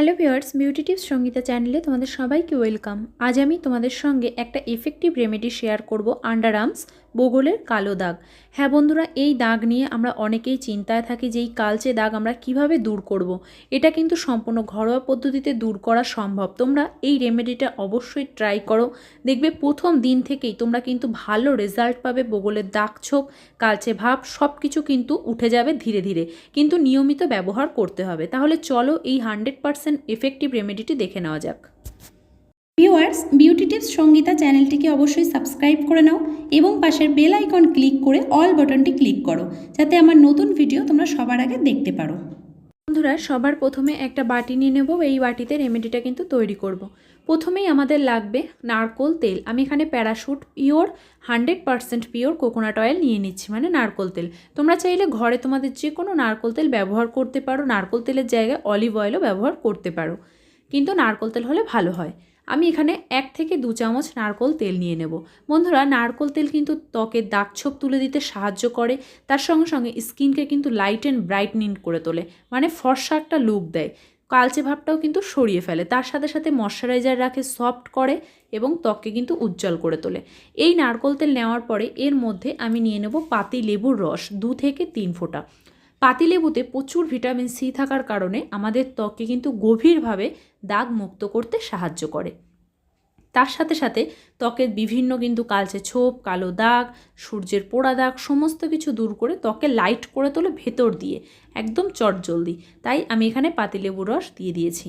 Hello viewers বিউটিটিভ Sangeeta চ্যানেলে তোমাদের সবাইকে ওয়েলকাম। আজ আমি তোমাদের সঙ্গে একটা এফেক্টিভ রেমেডি শেয়ার করব আন্ডার আর্মস বগলের কালো দাগ। হ্যাঁ বন্ধুরা, এই দাগ নিয়ে আমরা অনেকেই চিন্তায় থাকি যে এই কালচে দাগ আমরা কীভাবে দূর করব। এটা কিন্তু সম্পূর্ণ ঘরোয়া পদ্ধতিতে দূর করা সম্ভব। তোমরা এই রেমেডিটা অবশ্যই ট্রাই করো। দেখবে প্রথম দিন থেকেই তোমরা কিন্তু ভালো রেজাল্ট পাবে, বগলের দাগ ছোপ, কালচে ভাব সব কিছু কিন্তু উঠে যাবে ধীরে ধীরে। কিন্তু নিয়মিত ব্যবহার করতে হবে। তাহলে চলো এই হান্ড্রেড পারসেন্ট এফেক্টিভ রেমেডিটি দেখে নেওয়া যাক। ভিউয়ার্স বিউটি টিপস সঙ্গীতা চ্যানেলটিকে অবশ্যই সাবস্ক্রাইব করে নাও এবং পাশের বেল আইকন ক্লিক করে অল বাটনটি ক্লিক করো, যাতে আমার নতুন ভিডিও তোমরা সবার আগে দেখতে পারো। বন্ধুরা, সবার প্রথমে একটা বাটি নিয়ে নেব, এই বাটিতে রেমেডিটা কিন্তু তৈরি করব। প্রথমেই আমাদের লাগবে নারকোল তেল। আমি এখানে Parachute pure hundred percent pure coconut oil নিয়ে নিচ্ছি মানে নারকোল তেল। তোমরা চাইলে ঘরে তোমাদের যে কোনো নারকোল তেল ব্যবহার করতে পারো। নারকোল তেলের জায়গায় অলিভ অয়েলও ব্যবহার করতে পারো। কিন্তু নারকোল তেল হলে ভালো হয়। আমি এখানে এক থেকে দু চামচ নারকোল তেল নিয়ে নেব। বন্ধুরা, নারকোল তেল কিন্তু ত্বকের দাগ ছোপ তুলে দিতে সাহায্য করে। তার সঙ্গে সঙ্গে স্কিনকে কিন্তু লাইট অ্যান্ড ব্রাইটনিং করে তোলে মানে ফর্সা একটা লুক দেয়। কালচে ভাবটাও কিন্তু সরিয়ে ফেলে। তার সাথে সাথে ময়শ্চারাইজার রাখে সফট করে এবং ত্বককে কিন্তু উজ্জ্বল করে তোলে। এই নারকোল তেল নেওয়ার পরে এর মধ্যে আমি নিয়ে নেব পাতি লেবুর রস, দু থেকে তিন ফোঁটা। পাতিলেবুতে প্রচুর ভিটামিন সি থাকার কারণে আমাদের ত্বকে কিন্তু গভীরভাবে দাগ মুক্ত করতে সাহায্য করে। তার সাথে সাথে ত্বকের বিভিন্ন কিন্তু কালচে ছোপ, কালো দাগ, সূর্যের পোড়া দাগ সমস্ত কিছু দূর করে ত্বকে লাইট করে তোলে ভেতর দিয়ে, একদম চটজলদি। তাই আমি এখানে পাতিলেবুর রস দিয়ে দিয়েছি।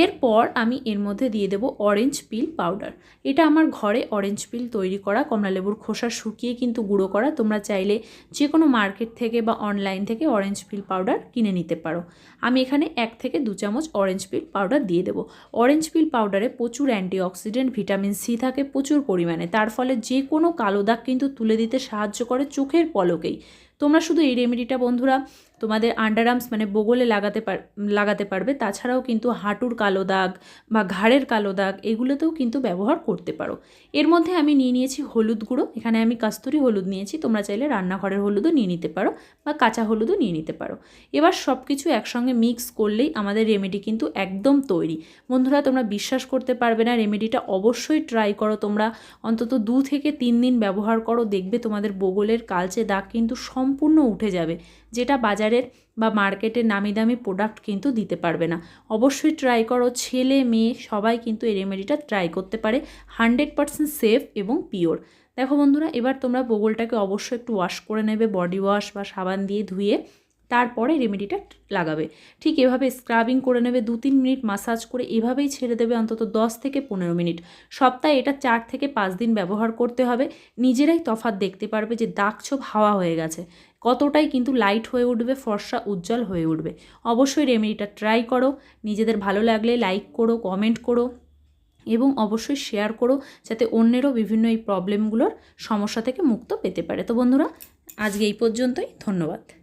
এরপর আমি এর মধ্যে দিয়ে দেব অরেঞ্জ পিল পাউডার এটা আমার ঘরে অরেঞ্জ পিল তৈরি করা কমলালেবুর খোসা শুকিয়ে কিন্তু গুঁড়ো করা। তোমরা চাইলে যে কোনো মার্কেট থেকে বা অনলাইন থেকে অরেঞ্জ পিল পাউডার কিনে নিতে পারো। আমি এখানে এক থেকে দু চামচ অরেঞ্জ পিল পাউডার দিয়ে দেবো। অরেঞ্জ পিল পাউডারে প্রচুর অ্যান্টিঅক্সিডেন্ট ভিটামিন সি থাকে প্রচুর পরিমাণে। তার ফলে যে কোনো কালো দাগ কিন্তু তুলে দিতে সাহায্য করে চোখের পলকেই। তোমরা শুধু এই রেমেডিটা বন্ধুরা তোমাদের আন্ডার আন্ডারআর্মস মানে বগলে লাগাতে পার, লাগাতে পারবে। তাছাড়াও কিন্তু হাঁটুর কালো দাগ বা ঘাড়ের কালো দাগ এগুলোতেও কিন্তু ব্যবহার করতে পারো। এর মধ্যে আমি নিয়ে নিয়েছি হলুদ গুঁড়ো। এখানে আমি কাস্তুরি হলুদ নিয়েছি। তোমরা চাইলে রান্নাঘরের হলুদও নিয়ে নিতে পারো বা কাঁচা হলুদও নিয়ে নিতে পারো। এবার সব কিছু একসঙ্গে মিক্স করলেই আমাদের রেমেডি কিন্তু একদম তৈরি। বন্ধুরা, তোমরা বিশ্বাস করতে পারবে না রেমেডিটা অবশ্যই ট্রাই করো। তোমরা অন্তত দু থেকে তিন দিন ব্যবহার করো। দেখবে তোমাদের বগলের কালচে দাগ কিন্তু সম্পূর্ণ উঠে যাবে, যেটা বাজারের বা মার্কেটের নামি দামি প্রোডাক্ট কিন্তু দিতে পারবে না। অবশ্যই ট্রাই করো, ছেলে, মেয়ে, সবাই কিন্তু এই রেমেডিটা ট্রাই করতে পারে। হান্ড্রেড পারসেন্ট সেফ এবং পিওর দেখো বন্ধুরা, এবার তোমরা বগলটাকে অবশ্যই একটু ওয়াশ করে নেবে বডি ওয়াশ বা সাবান দিয়ে ধুয়ে। তারপরে রেমেডিটা লাগাবে। ঠিক এভাবে স্ক্রাবিং করে নেবে দু তিন মিনিট মাসাজ করে এভাবেই ছেড়ে দেবে অন্তত দশ থেকে পনেরো মিনিট। সপ্তাহে এটা চার থেকে পাঁচ দিন ব্যবহার করতে হবে। নিজেরাই তফাৎ দেখতে পারবে যে দাগ ছোপ হাওয়া হয়ে গেছে। কতটাই কিন্তু লাইট হয়ে উঠবে, ফর্সা উজ্জ্বল হয়ে উঠবে। অবশ্যই রেমেডিটা ট্রাই করো। নিজেদের ভালো লাগলে লাইক করো কমেন্ট করো এবং অবশ্যই শেয়ার করো যাতে অন্যেরও বিভিন্ন এই প্রবলেমগুলোর সমস্যা থেকে মুক্ত পেতে পারে। তো বন্ধুরা, আজকে এই পর্যন্তই। ধন্যবাদ।